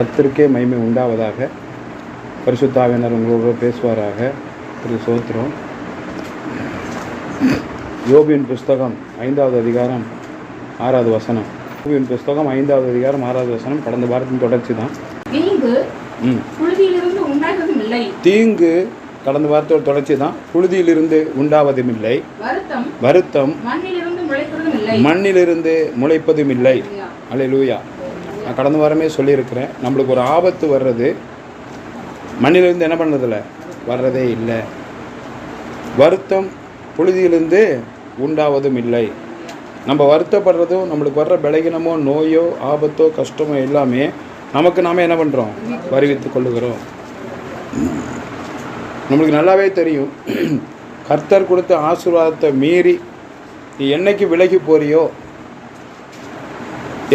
கர்த்தருக்கே மகிமை உண்டாவதாக. பரிசுத்தாவினர் உங்களோட பேசுவாராக. திரு சோத்திரம். யோபின் புஸ்தகம் ஐந்தாவது அதிகாரம் ஆறாவது வசனம். யோபின் புஸ்தகம் ஐந்தாவது அதிகாரம் ஆறாவது வசனம். கடந்த வாரத்தின் தொடர்ச்சி தான். தீங்கு கடந்த வாரத்தோட தொடர்ச்சி தான். புழுதியிலிருந்து உண்டாவதும் இல்லை வருத்தம் மண்ணிலிருந்து இல்லை முளைப்பதும் இல்லை அல்லேலூயா நான் கடந்த வாரமே சொல்லியிருக்கிறேன். நம்மளுக்கு ஒரு ஆபத்து வர்றது மண்ணிலிருந்து என்ன பண்ணுறதில்ல? வர்றதே இல்லை. வருத்தம் புழுதியிலிருந்து உண்டாவதும் இல்லை. நம்ம வருத்தப்படுறதும் நம்மளுக்கு வர்ற பலகீனமோ நோயோ ஆபத்தோ கஷ்டமோ எல்லாமே நமக்கு நாம் என்ன பண்ணுறோம் வருவித்து கொள்ளுகிறோம். நம்மளுக்கு நல்லாவே தெரியும். கர்த்தர் கொடுத்த ஆசீர்வாதத்தை மீறி நீ என்னைக்கு விலகி போறியோ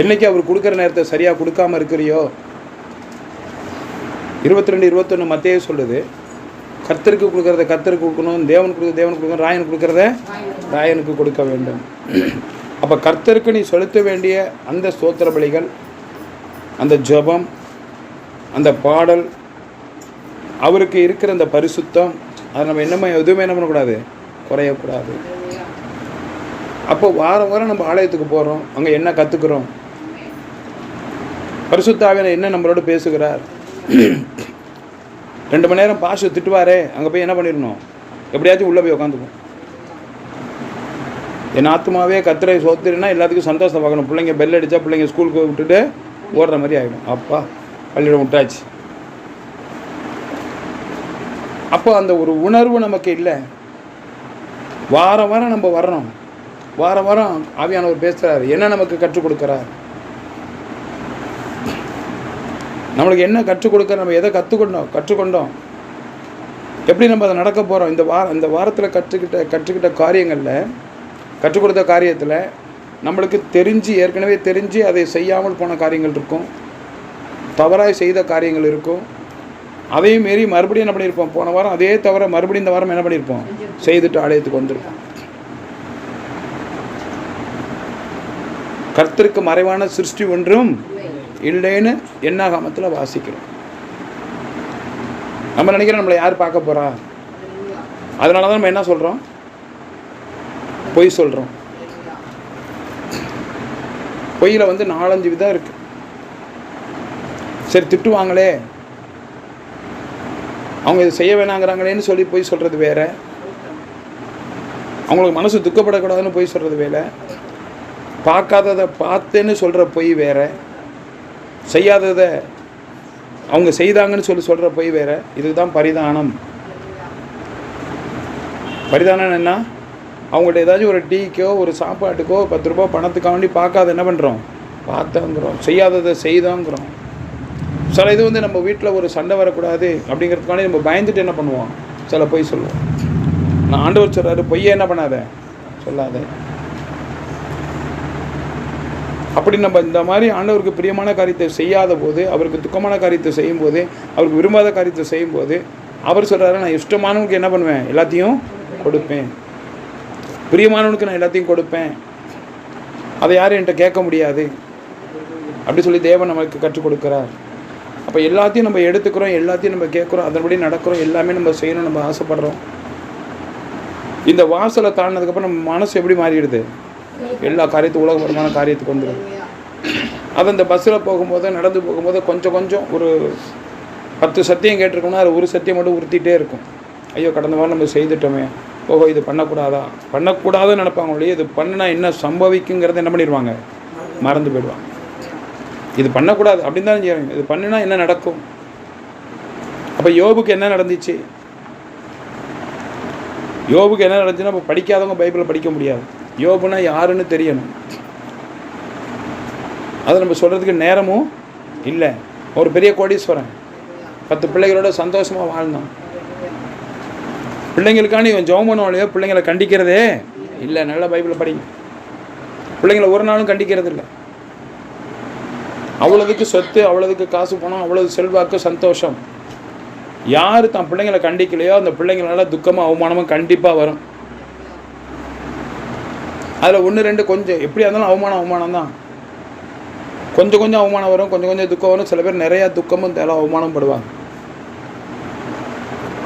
என்னைக்கு அவர் கொடுக்குற நேரத்தை சரியாக கொடுக்காம இருக்கிறியோ? இருபத்தி ரெண்டு இருபத்தொன்று மத்தையே சொல்லுது. கர்த்தருக்கு கொடுக்கறத கர்த்தருக்கு கொடுக்கணும் தேவனுக்கு கொடுக்க தேவனுக்கு கொடுக்கணும் ராயனுக்கு கொடுக்கறத ராயனுக்கு கொடுக்க வேண்டும். அப்போ கர்த்தருக்கு நீ செலுத்த வேண்டிய அந்த ஸ்தோத்திர பலிகள் அந்த ஜெபம் அந்த பாடல் அவருக்கு இருக்கிற அந்த பரிசுத்தம் அதை நம்ம என்னமே எதுவுமே என்ன பண்ணக்கூடாது? குறையக்கூடாது. அப்போ வாரம் வாரம் நம்ம ஆலயத்துக்கு போகிறோம் அங்கே என்ன கற்றுக்குறோம் பரிசுத்தாவின என்ன நம்மளோட பேசுகிறார்? ரெண்டு மணி நேரம் பாஷை திட்டுவாரே அங்கே போய் என்ன பண்ணிடணும்? எப்படியாச்சும் உள்ளே போய் உட்காந்துக்கும் என் ஆத்மாவே கத்திரை சோத்துருன்னா எல்லாத்துக்கும் சந்தோஷம் பார்க்கணும். பிள்ளைங்க பெல் அடித்தா பிள்ளைங்க ஸ்கூலுக்கு விட்டுட்டு ஓடுற மாதிரி ஆகிடும் அப்பா பள்ளியிடம் விட்டாச்சு. அப்போ அந்த ஒரு உணர்வு நமக்கு இல்லை. வாரம் வாரம் நம்ம வரணும் வாரம் வாரம் ஆவியானவர் பேசுகிறார் என்ன நமக்கு கற்றுக் கொடுக்குறார்? நம்மளுக்கு என்ன கற்றுக் கொடுக்க நம்ம எதை கற்றுக்கொண்டோம் கற்றுக்கொண்டோம். எப்படி நம்ம அதை நடக்க போகிறோம் இந்த வாரம் இந்த வாரத்தில் கற்றுக்கிட்ட கற்றுக்கிட்ட காரியங்களில் கற்றுக் கொடுத்த காரியத்தில் நம்மளுக்கு தெரிஞ்சு ஏற்கனவே தெரிஞ்சு அதை செய்யாமல் போன காரியங்கள் இருக்கும். தவறாய் செய்த காரியங்கள் இருக்கும். அதையும் மீறி மறுபடியும் என்ன பண்ணியிருப்போம்? போன வாரம் அதே தவிர மறுபடியும் இந்த வாரம் என்ன பண்ணியிருப்போம்? செய்துட்டு ஆலயத்துக்கு வந்திருப்போம். கர்த்தருக்கு மறைவான சிருஷ்டி ஒன்றும் இல்லைன்னு என்னாகாமத்தில் வாசிக்கிறோம். நம்ம நினைக்கிறோம் நம்மளை யார் பார்க்க போகிறா அதனால தான் நம்ம என்ன சொல்கிறோம் பொய் சொல்கிறோம் பொய்யில் வந்து நாலஞ்சு விதம் இருக்குது சரி திட்டுவாங்களே. அவங்க இதை செய்ய வேணாங்கிறாங்களேன்னு சொல்லி போய் சொல்கிறது வேற. அவங்களுக்கு மனசு துக்கப்படக்கூடாதுன்னு போய் சொல்கிறது வேலை பார்க்காததை பார்த்தேன்னு சொல்கிற பொய் வேறு. செய்யாததை அவங்க செய்தாங்கன்னு சொல்லி சொல்கிற பொய் வேற. இதுக்கு தான் பரிதானம். பரிதானம் என்ன? அவங்கள்ட்ட ஏதாச்சும் ஒரு டீக்கோ ஒரு சாப்பாட்டுக்கோ பத்து ரூபா பணத்துக்கா வேண்டி பார்க்காத என்ன பண்ணுறோம் பார்த்தோங்கிறோம். செய்யாததை செய்தோங்கிறோம். சில இது வந்து நம்ம வீட்டில் ஒரு சண்டை வரக்கூடாது அப்படிங்கிறதுக்காண்டி நம்ம பயந்துட்டு என்ன பண்ணுவோம்? சில பொய் சொல்லுவோம். நான் ஆண்டவர் சொல்கிறாரு பொய்யே என்ன பண்ணாத? சொல்லாத. அப்படி நம்ம இந்த மாதிரி ஆண்டவருக்கு பிரியமான காரியத்தை செய்யாத போது அவருக்கு துக்கமான காரியத்தை செய்யும்போது அவருக்கு விரும்பாத காரியத்தை செய்யும்போது அவர் சொல்கிறாரு நான் இஷ்டமானவனுக்கு என்ன பண்ணுவேன்? எல்லாத்தையும் கொடுப்பேன். பிரியமானவனுக்கு நான் எல்லாத்தையும் கொடுப்பேன். அதை யாரும் என்கிட்ட கேட்க முடியாது. அப்படி சொல்லி தேவன் நமக்கு கற்றுக் கொடுக்குறார். அப்போ எல்லாத்தையும் நம்ம எடுத்துக்கிறோம் எல்லாத்தையும் நம்ம கேட்குறோம் அதன்படி நடக்கிறோம் எல்லாமே நம்ம செய்யணும் நம்ம ஆசைப்படுறோம். இந்த வாசலை தாண்டினதுக்கப்புறம் நம்ம மனசு எப்படி மாறிடுது? எல்லா காரியத்துக்கும் உலகபரமான காரியத்துக்கு வந்துடும் அது அந்த பஸ்ஸில் போகும்போது நடந்து போகும்போது கொஞ்சம் கொஞ்சம் ஒரு பத்து சத்தியம் கேட்டிருக்கோம்னா அது ஒரு சத்தியம் மட்டும் உறுத்திட்டே இருக்கும். ஐயோ கடந்த வாரம் நம்ம செய்துட்டோமே. ஓஹோ இது பண்ணக்கூடாதா? பண்ணக்கூடாதுன்னு நினைப்பாங்க ஒழிய இது பண்ணினா என்ன சம்பவிக்குங்கிறத என்ன பண்ணிடுவாங்க மறந்து போயிடுவாங்க. இது பண்ணக்கூடாது. அப்படின்னு தான் செய்வாங்க இது பண்ணினா என்ன நடக்கும்? அப்போ யோபுக்கு என்ன நடந்துச்சு? யோபுக்கு என்ன நடந்துச்சுன்னா இப்போ படிக்காதவங்க பைபிளை படிக்க முடியாது. யோபுனா யாருன்னு தெரியணும். அதை நம்ம சொல்கிறதுக்கு நேரமும் இல்லை. ஒரு பெரிய கோடீஸ்வரன். பத்து பிள்ளைகளோட சந்தோஷமாக வாழ்ந்தான். பிள்ளைங்களுக்கான இவன் ஜெபம் பண்ணுவாளையோ பிள்ளைங்களை கண்டிக்கிறதே இல்லை. நல்ல பைபிளை படிங்க பிள்ளைங்களை ஒரு நாளும் கண்டிக்கிறது இல்லை அவ்வளோதுக்கு சொத்து அவ்வளோதுக்கு காசு பணம் அவ்வளவு செல்வாக்கு சந்தோஷம். யார் தன் பிள்ளைங்களை கண்டிக்கலையோ அந்த பிள்ளைங்களால துக்கமும் அவமானமும் கண்டிப்பாக வரும். அதில் ஒன்று ரெண்டு கொஞ்சம். எப்படியா இருந்தாலும் அவமானம் அவமானம் தான் கொஞ்சம் கொஞ்சம் அவமானம் வரும் கொஞ்சம் கொஞ்சம் துக்கம் வரும். சில பேர் நிறையா துக்கமும் தேவை அவமானம் படுவாங்க.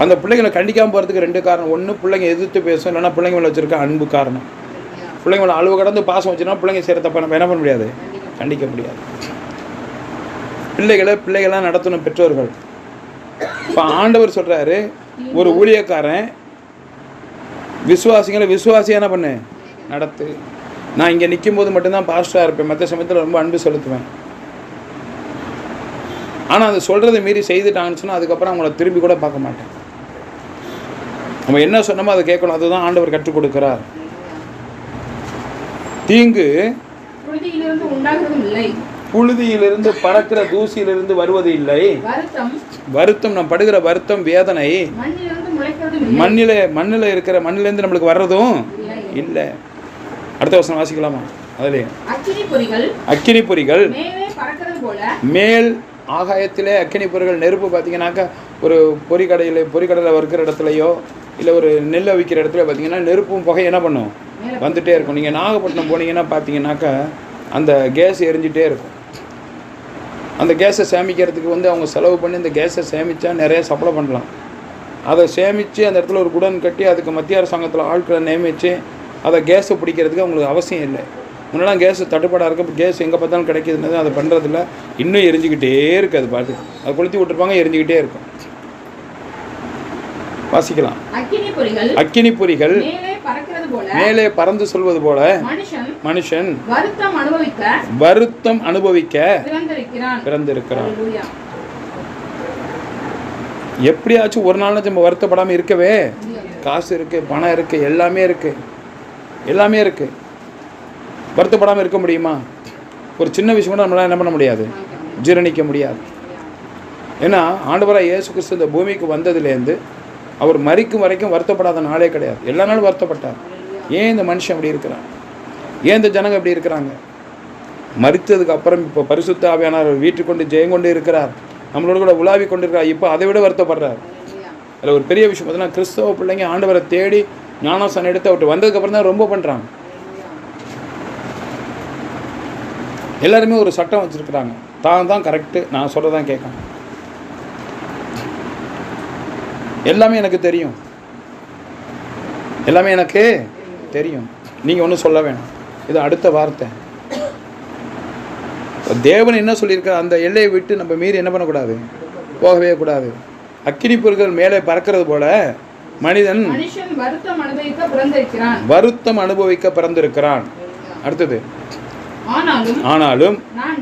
அந்த பிள்ளைங்களை கண்டிக்காமல் போகிறதுக்கு ரெண்டு காரணம். ஒன்று பிள்ளைங்க எதிர்த்து பேசும் இல்லைன்னா பிள்ளைங்க மேலே வச்சுருக்க அன்பு காரணம். பிள்ளைங்க மேலே அளவு கடந்து பாசம் வச்சுன்னா பிள்ளைங்க செய்கிற நம்ம என்ன பண்ண முடியாது? கண்டிக்க முடியாது. பிள்ளைகளை பிள்ளைகளாக நடத்தணும் பெற்றோர்கள். இப்போ ஆண்டவர் சொல்கிறாரு ஒரு ஊழியக்காரன் விசுவாசிகளை விசுவாசி என்ன பண்ணு? நடத்து. நான் இங்கே நிற்கும் போது மட்டும்தான் பாஸ்டராக இருப்பேன். மற்ற சமயத்தில் ரொம்ப அன்பு செலுத்துவேன். ஆனால் அது சொல்கிறத மீறி செய்துட்டாங்கன்னு சொன்னால் அதுக்கப்புறம் அவங்கள திரும்பி கூட பார்க்க மாட்டேன். நம்ம என்ன சொன்னோமோ அதை கேட்கணும். அதுதான் ஆண்டவர் கற்றுக் கொடுக்கிறார். தீங்கு புழுதியிலிருந்து பறக்கிற தூசியிலிருந்து வருவது இல்லை. வருத்தம். வருத்தம் நாம் படுகிற வருத்தம் வேதனை. மண்ணில் மண்ணில் இருக்கிற மண்ணிலேருந்து நம்மளுக்கு வர்றதும் இல்லை. அடுத்த வசனம் வாசிக்கலாமா? அதிலே. அக்கினி பொறிகள் மேலே ஆகாயத்திலே அக்கினி பொறிகள் நெருப்பு பார்த்தீங்கன்னாக்கா ஒரு பொறிக்கடையில் பொறிக்கடையில் வறுக்கிற இடத்துலையோ இல்லை ஒரு நெல்லை விற்கிற இடத்துல பார்த்தீங்கன்னா நெருப்பும் புகை என்ன பண்ணும்? வந்துட்டே இருக்கும். நீங்கள் நாகப்பட்டினம் போனீங்கன்னா பார்த்தீங்கன்னாக்கா அந்த கேஸ் எரிஞ்சிட்டே இருக்கும். அந்த கேஸை சேமிக்கிறதுக்கு வந்து அவங்க செலவு பண்ணி இந்த கேஸை சேமித்தா நிறைய சப்ளை பண்ணலாம். அதை சேமித்து அந்த இடத்துல ஒரு குடன் கட்டி அதுக்கு மத்திய அரசாங்கத்தில் ஆட்களை நியமித்து அதை கேஸை பிடிக்கிறதுக்கு அவங்களுக்கு அவசியம் இல்லை. முன்னெல்லாம் கேஸ் தட்டுப்பாடாக இருக்கும் இப்போ கேஸ் எங்கே பார்த்தாலும் கிடைக்கிதுன்னு அதை பண்ணுறதில்ல இன்னும் எரிஞ்சுக்கிட்டே இருக்குது அது பாட்டு. அது கொளுத்தி விட்டுருப்பாங்க எரிஞ்சுக்கிட்டே இருக்கும். வாசிக்கலாம். அக்கினி பொறிகள் மேலே பறந்து சொல்வது போல மனுஷன் வருத்தம் அனுபவிக்க வருத்தம் அனுபவிக்க பிறந்திருக்கிறான். எப்படியாச்சும் ஒரு நாள் நம்ம வருத்தப்படாமல் இருக்கவே. காசு இருக்குது பணம் இருக்குது எல்லாமே இருக்குது எல்லாமே இருக்குது வருத்தப்படாமல் இருக்க முடியுமா? ஒரு சின்ன விஷயம் கூட நம்மளால் என்ன பண்ண முடியாது. ஜீரணிக்க முடியாது. ஏன்னா ஆண்டவராக இயேசு கிறிஸ்து இந்த பூமிக்கு வந்ததுலேருந்து அவர் மரிக்கும் வரைக்கும் வருத்தப்படாத நாளே கிடையாது. எல்லா நாளும் வருத்தப்பட்டார். ஏன் இந்த மனுஷன் அப்படி இருக்கிறான்? ஏன் இந்த ஜனங்க இப்படி இருக்கிறாங்க? மரித்ததுக்கு அப்புறம் இப்போ பரிசுத்த ஆவியானவர் வீட்டுக்கு கொண்டு ஜெயம் கொண்டு இருக்கிறார். நம்மளோட கூட உலாவி கொண்டு இருக்கிறார் இப்போ அதை விட வருத்தப்படுறார். அதில் ஒரு பெரிய விஷயம் பார்த்தீங்கன்னா கிறிஸ்தவ பிள்ளைங்க ஆண்டவரை தேடி ஞானசனம் எடுத்து அவர்கிட்ட வந்ததுக்கப்புறம் தான் ரொம்ப பண்ணுறாங்க எல்லாருமே ஒரு சட்டம் வச்சுருக்குறாங்க. தான் தான் கரெக்டு நான் சொல்கிறதான் கேட்கணும் எல்லாமே எனக்கு தெரியும். எல்லாமே எனக்கு தெரியும். நீங்கள் ஒன்றும் சொல்ல வேணாம். இது அடுத்த வார்த்தை. தேவன் என்ன சொல்லியிருக்கார் அந்த எல்லையை விட்டு நம்ம மீறி என்ன பண்ணக்கூடாது? போகவே கூடாது. அக்கினி பொருட்கள் மேலே பறக்கிறது போல் மனிதன் வருத்தம் அனுபவிக்க பிறந்திருக்கிறான். அடுத்தது. ஆனாலும்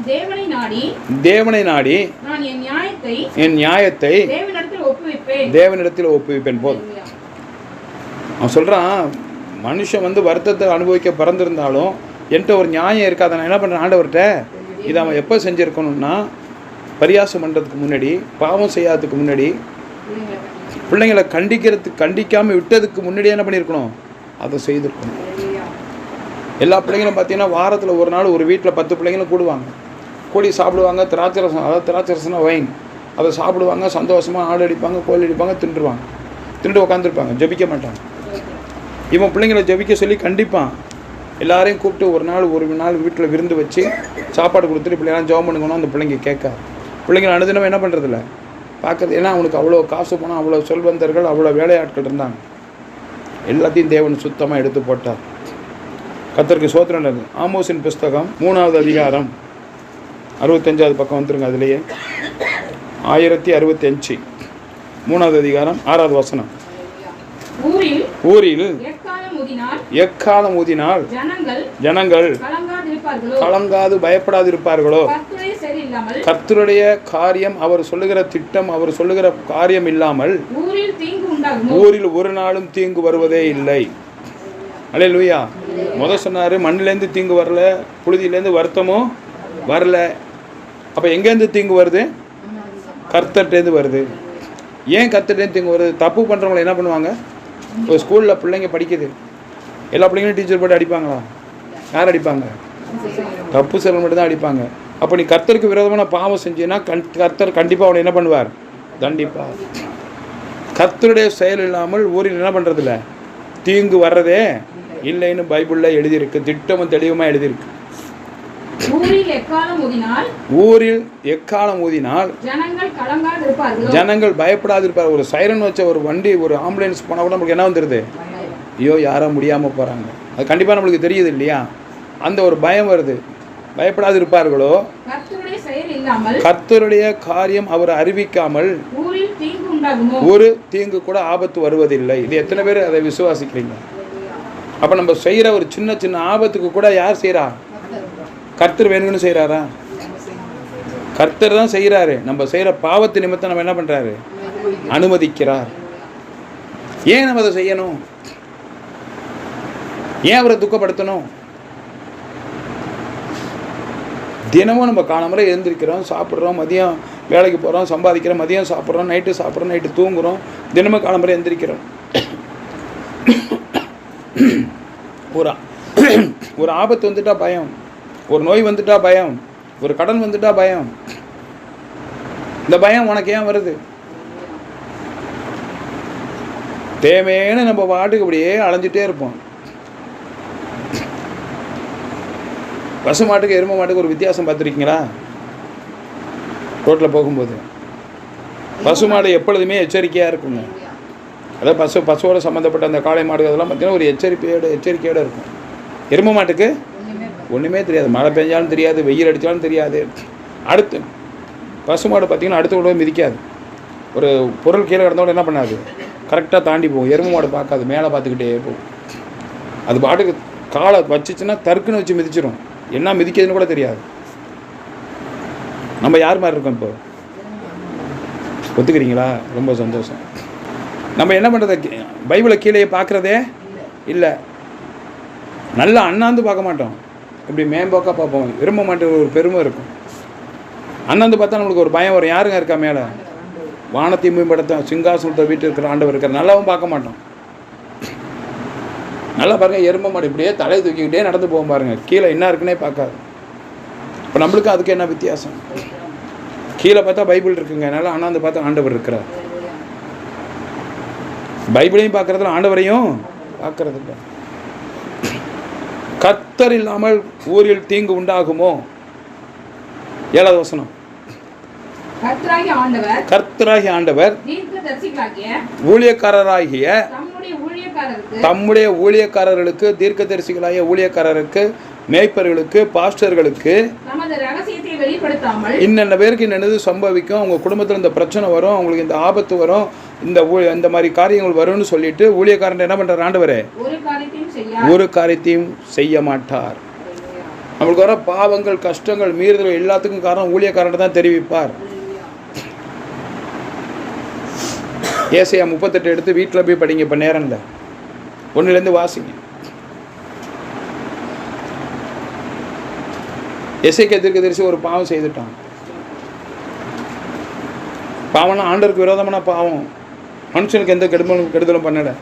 தேவனை நாடி தேவனை நாடி நான் என் நியாயத்தை என் நியாயத்தை தேவனிடத்தில் ஒப்புவிப்பேன். தேவனிடத்தில் ஒப்புவிப்பேன் போதும் அவன் சொல்கிறான் மனுஷன் வந்து வருத்தத்தை அனுபவிக்க பிறந்திருந்தாலும் என்கிட்ட ஒரு நியாயம் இருக்காத. நான் என்ன பண்ணுறேன் ஆண்டவர்கிட்ட இதை அவன் எப்போ செஞ்சுருக்கணும்னா பரியாசம் பண்ணுறதுக்கு முன்னாடி பாவம் செய்யாததுக்கு முன்னாடி பிள்ளைங்களை கண்டிக்கிறதுக்கு கண்டிக்காமல் விட்டதுக்கு முன்னாடியே என்ன பண்ணியிருக்கணும்? அதை செய்திருக்கணும். எல்லா பிள்ளைங்களும் பார்த்தீங்கன்னா வாரத்தில் ஒரு நாள் ஒரு வீட்டில் பத்து பிள்ளைங்களும் கூடுவாங்க. கூடி சாப்பிடுவாங்க திராட்சை ரசம் அதாவது திராட்சை ரசம்னா வைன் அதை சாப்பிடுவாங்க சந்தோஷமாக ஆடு அடிப்பாங்க கோயில் அடிப்பாங்க தின்றுவாங்க. திண்டு உட்காந்துருப்பாங்க ஜபிக்க மாட்டாங்க. இவன் பிள்ளைங்களை ஜபிக்க சொல்லி கண்டிப்பான். எல்லாரையும் கூப்பிட்டு ஒரு நாள் ஒரு நாள் வீட்டில் விருந்து வச்சு சாப்பாடு கொடுத்துட்டு பிள்ளைங்களாம் ஜெபம் பண்ணுங்கன்னா அந்த பிள்ளைங்க கேட்க. பிள்ளைங்களை அனுதினம் என்ன பண்ணுறதில்ல பார்க்கறது. ஏன்னா அவனுக்கு அவ்வளோ காசு போனால் அவ்வளோ செல்வந்தர்கள் அவ்வளோ வேலையாட்கள் இருந்தாங்க. எல்லாத்தையும் தேவன் சுத்தமாக எடுத்து போட்டார். கத்தருக்கு சோத்திரம் நடந்தது. ஆமோஸின் புஸ்தகம் மூணாவது அதிகாரம். அறுபத்தஞ்சாவது பக்கம் வந்துருங்க அதுலேயே. ஆயிரத்தி அறுபத்தி அஞ்சு மூணாவது அதிகாரம் ஆறாவது வசனம். ஊரில் எக்காலம் ஊதினால்? ஜனங்கள் கலங்காது கர்த்தரே சரியில்லாமல் கர்த்தருடைய காரியம் அவர் சொல்லுகிற திட்டம் அவர் சொல்லுகிற காரியம் இல்லாமல் ஊரில் ஒரு நாளும் தீங்கு வருவதே இல்லை. அலே லூயா முத சொன்னார் மண்ணிலேருந்து தீங்கு வரல புழுதியிலேருந்து வருத்தமும் வரல. அப்போ எங்கேருந்து தீங்கு வருது? கர்த்தர்ட்டேருந்து வருது. ஏன் கர்த்தர்ட்டேருந்து தீங்கு வருது? தப்பு பண்ணுறவங்கள என்ன பண்ணுவாங்க? ஒரு ஸ்கூலில் பிள்ளைங்க படிக்குது. எல்லா பிள்ளைங்களும் டீச்சர் போட்டு அடிப்பாங்களா? யார் அடிப்பாங்க? தப்பு செல்வம் மட்டும் தான் அடிப்பாங்க. அப்போ நீ கர்த்தருக்கு விரோதமான பாவம் செஞ்சீன்னா கண் கர்த்தர் கண்டிப்பாக அவனை என்ன பண்ணுவார்? தண்டிப்பார் கர்த்தருடைய செயல் இல்லாமல் ஊரில் என்ன பண்ணுறதில்ல தீங்கு வர்றதே இல்லைன்னு பைபிளில் எழுதியிருக்கு. திட்டமும் தெளிவுமாக எழுதியிருக்கு. ஊரில் எக்காலம் ஊதினால்? ஜனங்கள் ஜனங்கள் பயப்படாதிருப்பார் ஒரு சைரன் வச்ச ஒரு வண்டி ஒரு ஆம்புலன்ஸ் போனால் கூட நம்மளுக்கு என்ன வந்துடுது ஐயோ யாரோ முடியாமல் போகிறாங்க அது கண்டிப்பாக நம்மளுக்கு தெரியுது இல்லையா? அந்த ஒரு பயம் வருது. பயப்படாது இருப்பார்களோ கர்த்தருடைய காரியம் அவர் அறிவிக்காமல் ஒரு தீங்கு கூட ஆபத்து வருவதில்லை. இது எத்தனை பேர் அதை விசுவாசிக்கிறீங்க? அப்போ நம்ம செய்கிற ஒரு சின்ன சின்ன ஆபத்துக்கு கூட யார் செய்கிறா கர்த்தர் வேணும்னு செய்கிறாரா கர்த்தர் தான் செய்கிறாரு நம்ம செய்கிற பாவத்து நிமித்தம் நம்ம என்ன பண்ணுறாரு அனுமதிக்கிறார். ஏன் நம்ம அதை செய்யணும்? ஏன் அவரை துக்கப்படுத்தணும்? தினமும் நம்ம காலம்பரை எழுந்திருக்கிறோம் சாப்பிட்றோம் மதியம் வேலைக்கு போகிறோம் சம்பாதிக்கிறோம் மதியம் சாப்பிட்றோம் நைட்டு சாப்பிட்றோம் நைட்டு தூங்குறோம் தினமும் காலம்பரை எழுந்திருக்கிறோம். ஒரு ஒரு ஆபத்து வந்துட்டா பயம் ஒரு நோய் வந்துட்டா பயம் ஒரு கடன் வந்துட்டா பயம். இந்த பயம் உனக்கு ஏன் வருது? தேவையான நம்ம பாட்டுக்கு அப்படியே அலைஞ்சிட்டே இருப்போம். பசு மாட்டுக்கு எருமை மாட்டுக்கு ஒரு வித்தியாசம் பார்த்துருக்கீங்களா? ரோட்டில் போகும்போது. பசு மாடு எப்பொழுதுமே எச்சரிக்கையாக இருக்குங்க. அதாவது பசு பசுவோட சம்மந்தப்பட்ட அந்த காளை மாடு அதெல்லாம் பார்த்தீங்கன்னா ஒரு எச்சரிக்கையோட எச்சரிக்கையோடு இருக்கும். எருமை மாட்டுக்கு ஒன்றுமே தெரியாது. மழை பெஞ்சாலும் தெரியாது வெயில் அடித்தாலும் தெரியாது. அடுத்து பசு மாடு பார்த்தீங்கன்னா அடுத்த கூட மிதிக்காது. ஒரு பொருள் கீழே கிடந்தோட என்ன பண்ணாது? கரெக்டாக தாண்டி போகும். எருமை மாடு பார்க்காது. மேலே பார்த்துக்கிட்டே போகும். அது பாட்டுக்கு காலை வச்சுச்சுன்னா தருக்குன்னு வச்சு மிதிச்சிடும் என்ன மிதிக்கிறதுன்னு கூட தெரியாது. நம்ம யார் மாதிரி இருக்கோம் இப்போ? ஒத்துக்கிறீங்களா? ரொம்ப சந்தோஷம். நம்ம என்ன பண்ணுறது பைபிளை கீழே பார்க்குறதே இல்லை. நல்லா அண்ணாந்து பார்க்க மாட்டோம். இப்படி மேம்போக்காக பார்ப்போம். விரும்ப மாட்டேன் ஒரு பெருமை இருக்கும். அண்ணாந்து பார்த்தா நம்மளுக்கு ஒரு பயம் வரும். யாருங்க இருக்கா மேலே? வானத்தை மேம்படுத்த சிங்காசனத்தை வீட்டு இருக்கிற ஆண்டவர் இருக்கிற நல்லாவும் பார்க்க மாட்டோம். நல்லா பாருங்க எருமை மாடு இப்படியே தலையை தூக்கிக்கிட்டே நடந்து போகும் பாருங்க. கீழே என்ன இருக்குன்னே பார்க்காது. இப்போ நம்மளுக்கு அதுக்கு என்ன வித்தியாசம்? கீழே பார்த்தா பைபிள் இருக்குங்க. நல்லா அண்ணாந்து பார்த்தா ஆண்டவர் இருக்கிறார். பைபிளையும் பார்க்கறதுல ஆண்டவரையும் பார்க்கறது இல்லை. கர்த்தர் இல்லாமல் ஊரில் தீங்கு உண்டாகுமோ? ஏழாவது வசனம். கர்த்தராகிய ஆண்டவர் ஊழியக்காரராகிய தம்முடைய ஊழியக்காரர்களுக்கு தீர்க்கதரிசிகளாகிய ஊழியக்காரருக்கு மேய்ப்பர்களுக்கு பாஸ்டர்களுக்கு இன்னென்ன பேருக்கு என்னென்னது சம்பவிக்கும் அவங்க குடும்பத்தில் இந்த பிரச்சனை வரும் அவங்களுக்கு இந்த ஆபத்து வரும் இந்த இந்த மாதிரி காரியங்கள் வரும்னு சொல்லிட்டு ஊழியக்காரன் என்ன பண்ணுறார் ஆண்டவரே? ஒரு காரியத்தையும் செய்ய ஒரு காரியத்தையும் செய்ய மாட்டார். நம்மளுக்கு வர பாவங்கள் கஷ்டங்கள் மீறுதல் எல்லாத்துக்கும் காரணம் ஊழியக்காரன் தான் தெரிவிப்பார். ஏசையா முப்பத்தெட்டு எடுத்து வீட்டில் போய் படிங்க இப்போ நேரம் இல்லை. ஒன்றுலேருந்து வாசிங்க. எசைக்கு தீர்க்கதரிசி ஒரு பாவம் செய்துட்டான். பாவம்னா ஆண்டருக்கு விரோதமான பாவம். மனுஷனுக்கு எந்த கெடுதலும் கெடுதலும் பண்ணலை.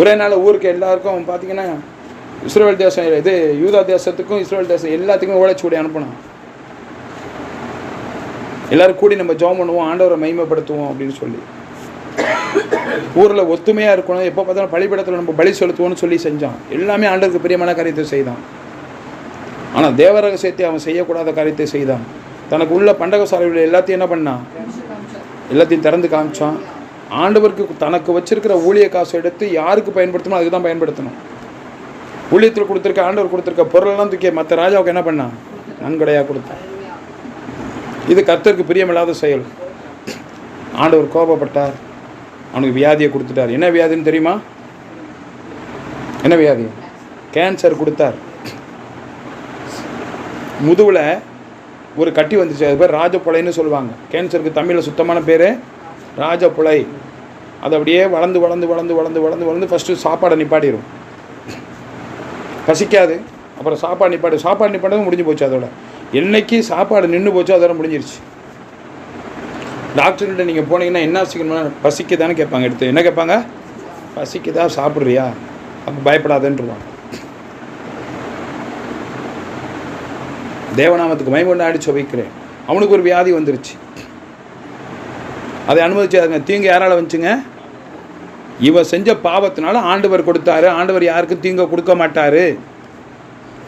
ஒரே நாள் ஊருக்கு எல்லாருக்கும் பார்த்தீங்கன்னா இஸ்ரேல் தேசம் இது யூதா தேசத்துக்கும் இஸ்ரேல் தேசம் எல்லாத்துக்குமே ஓலைச்சுவடி அனுப்பினான். எல்லாரும் கூடி நம்ம ஜெபம் பண்ணுவோம் ஆண்டவரை மைமைப்படுத்துவோம் அப்படின்னு சொல்லி. ஊரில் ஒத்துமையாக இருக்கணும் எப்போ பார்த்தாலும் பழிபடத்தில் நம்ம பலி செலுத்துவோம்னு சொல்லி செஞ்சான். எல்லாமே ஆண்டவருக்கு பிரியமான காரியத்தை செய்தான். ஆனால் தேவரகசியத்தை அவன் செய்யக்கூடாத காரியத்தை செய்தான். தனக்கு உள்ள பண்டக சாலைகள் எல்லாத்தையும் என்ன பண்ணான்? எல்லாத்தையும் திறந்து காமிச்சான். ஆண்டவருக்கு தனக்கு வச்சிருக்கிற ஊழிய காசு எடுத்து யாருக்கு பயன்படுத்தணும் அதுக்கு தான் பயன்படுத்தணும். ஊழியத்தில் கொடுத்துருக்க ஆண்டவர் கொடுத்துருக்க பொருளெல்லாம் தூக்கி மற்ற ராஜாவுக்கு என்ன பண்ணான்? நன்கொடையாக கொடுத்தான். இது கர்த்தருக்கு பிரியமில்லாத செயல். ஆண்டவர் கோபப்பட்டார். அவனுக்கு வியாதியை கொடுத்துட்டார். என்ன வியாதின்னு தெரியுமா? என்ன வியாதி? கேன்சர் கொடுத்தார். முதுவில் ஒரு கட்டி வந்துச்சு. அது பேர் ராஜப்புழைன்னு சொல்லுவாங்க. கேன்சருக்கு தமிழில் சுத்தமான பேர் ராஜப்புழை அது அப்படியே வளர்ந்து வளர்ந்து வளர்ந்து வளர்ந்து வளர்ந்து வளர்ந்து ஃபஸ்ட்டு சாப்பாடை நிப்பாட்டிடும் பசிக்காது. அப்புறம் சாப்பாடு நிப்பாடு சாப்பாடு நிப்பாட்டதும் முடிஞ்சு போச்சு அதோட. என்னைக்கு சாப்பாடு நின்று போச்சோ அதோட முடிஞ்சிருச்சு. டாக்டர்கிட்ட நீங்கள் போனீங்கன்னா என்ன சிக்கணும்னா பசிக்குதான்னு கேட்பாங்க எடுத்து. என்ன கேட்பாங்க? பசிக்குதா சாப்பிட்றியா? அப்போ பயப்படாதன்றுவாங்க. தேவநாமத்துக்கு அடிச்சு சுவைக்கிறேன். அவனுக்கு ஒரு வியாதி வந்துருச்சு. அதை அனுமதிச்சாருங்க தீங்கு யாரால வந்துச்சுங்க? இவன் செஞ்ச பாவத்தினால ஆண்டவர் கொடுத்தாரு. ஆண்டவர் யாருக்கும் தீங்க கொடுக்க மாட்டாரு.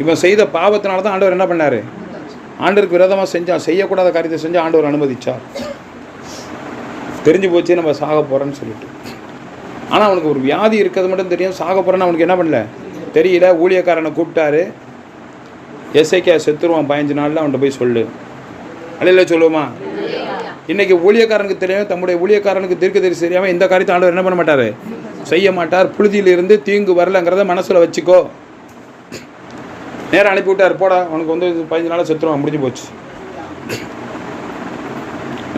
இவன் செய்த பாவத்தினால தான் ஆண்டவர் என்ன பண்ணார்? ஆண்டவருக்கு விரோதமாக செஞ்சான் செய்யக்கூடாத காரியத்தை செஞ்சு ஆண்டவர் அனுமதிச்சார். தெரிஞ்சு போச்சு நம்ம சாக போகிறோன்னு சொல்லிட்டு. ஆனால் அவனுக்கு ஒரு வியாதி இருக்கிறது மட்டும் தெரியும். சாக போகிறேன்னு அவனுக்கு என்ன பண்ணல? தெரியல. ஊழியக்காரனை கூப்பிட்டாரு. எஸ்ஐக்கே செத்துருவான் பதினஞ்சு நாளில் அவன்கிட்ட போய் சொல்லு. அலையில சொல்லுவோமா? இன்றைக்கி ஊழியக்காரனுக்கு தெரியும் தம்முடைய ஊழியக்காரனுக்கு தீர்க்க தெரியும் தெரியாமல் இந்த காரியத்தை ஆண்டவர் என்ன பண்ண மாட்டார்? செய்ய மாட்டார். புழுதியிலிருந்து தீங்கு வரலங்கிறத மனசில் வச்சுக்கோ. நேரம் அனுப்பி விட்டார். போடா உனக்கு வந்து பதினஞ்சு நாளாக செத்துருவான். முடிஞ்சு போச்சு.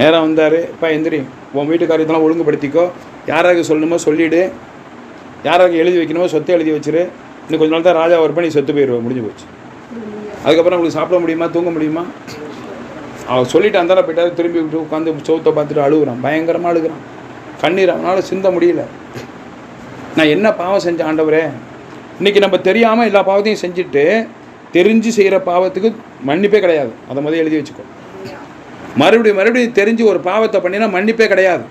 நேராக வந்தார். இப்போ எந்திரியும் உன் வீட்டு காரியத்தெல்லாம் ஒழுங்குபடுத்திக்கோ. யாராருக்கு சொல்லணுமோ சொல்லிவிடு யாராருக்கு எழுதி வைக்கணுமோ சொத்தை எழுதி வச்சிரு. இன்னும் கொஞ்ச நாள் தான் ராஜா ஒரு பண்ணி செத்து போயிடுவேன் முடிஞ்சு போச்சு. அதுக்கப்புறம் உங்களுக்கு சாப்பிட முடியுமா? தூங்க முடியுமா? அவன் சொல்லிட்டு அந்தால போயிட்டாரு. திரும்பி விட்டு உட்காந்து சோத்தை பார்த்துட்டு அழுகுறான். பயங்கரமாக அழுகுறான். கண்ணீர் அவனால் சிந்த முடியல. நான் என்ன பாவம் செஞ்ச ஆண்டவரே? இன்னைக்கு நம்ம தெரியாமல் எல்லா பாவத்தையும் செஞ்சுட்டு தெரிஞ்சு செய்கிற பாவத்துக்கு மன்னிப்பே கிடையாது. அதை முதல்ல எழுதி வச்சுக்கோ. மறுபடியும் மறுபடியும் தெரிஞ்சு ஒரு பாவத்தை பண்ணினா மன்னிப்பே கிடையாது.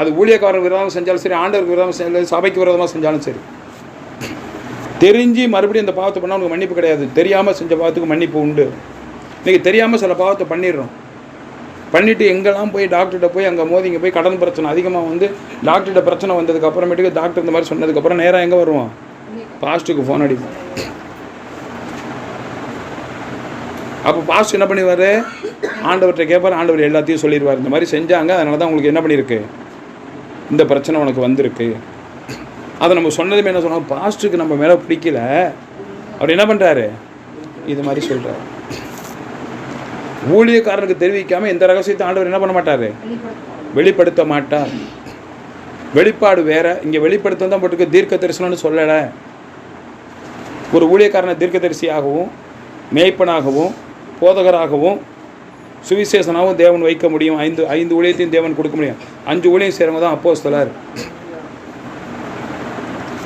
அது ஊழியக்காரர் விரோதமாக செஞ்சாலும் சரி ஆண்டவருக்கு விரோதமாக செஞ்சாலும் சபைக்கு விரோதமாக செஞ்சாலும் சரி. தெரிஞ்சு மறுபடியும் இந்த பாவத்தை பண்ணால் உனக்கு மன்னிப்பு கிடையாது. தெரியாமல் செஞ்ச பாவத்துக்கு மன்னிப்பு உண்டு. இன்றைக்கி தெரியாமல் சில பாவத்தை பண்ணிடுறோம். பண்ணிவிட்டு எங்கெல்லாம் போய் டாக்டர்கிட்ட போய் அங்கே மோதி இங்கே போய் கடன் பிரச்சனை அதிகமாக வந்து டாக்டர்கிட்ட பிரச்சனை வந்ததுக்கு அப்புறமேட்டுக்கு டாக்டர் இந்த மாதிரி சொன்னதுக்கப்புறம் நேராக எங்கே வருவோம் பாஸ்ட்டுக்கு ஃபோன் அடிப்போம் அப்போ பாஸ்ட் என்ன பண்ணிடுவார் ஆண்டவர்கிட்ட கேட்பார் ஆண்டவர் எல்லாத்தையும் சொல்லிடுவார் இந்த மாதிரி செஞ்சாங்க அதனால தான் உங்களுக்கு என்ன பண்ணியிருக்கு இந்த பிரச்சனை உனக்கு வந்திருக்கு. அதை நம்ம சொன்னதுமே என்ன சொன்னோம்? பாஸ்ட்டுக்கு நம்ம மேலே பிடிக்கல. அவர் என்ன பண்ணுறாரு இது மாதிரி சொல்கிறார் ஊழியக்காரனுக்கு தெரிவிக்காமல் எந்த ரகசியத்தை ஆண்டவர் என்ன பண்ண மாட்டார்? வெளிப்படுத்த மாட்டார். வெளிப்பாடு வேற. இங்கே வெளிப்படுத்த தான் போட்டுருக்கு. தீர்க்க தரிசனம்னு சொல்லலை. ஒரு ஊழியக்காரனை தீர்க்கதரிசியாகவும் மேய்ப்பனாகவும் போதகராகவும் சுவிசேஷனாகவும் தேவன் வைக்க முடியும். ஐந்து ஐந்து ஊழியத்தையும் தேவன் கொடுக்க முடியும். அஞ்சு ஊழியம் செய்கிறவங்க தான் அப்போஸ்தலர்.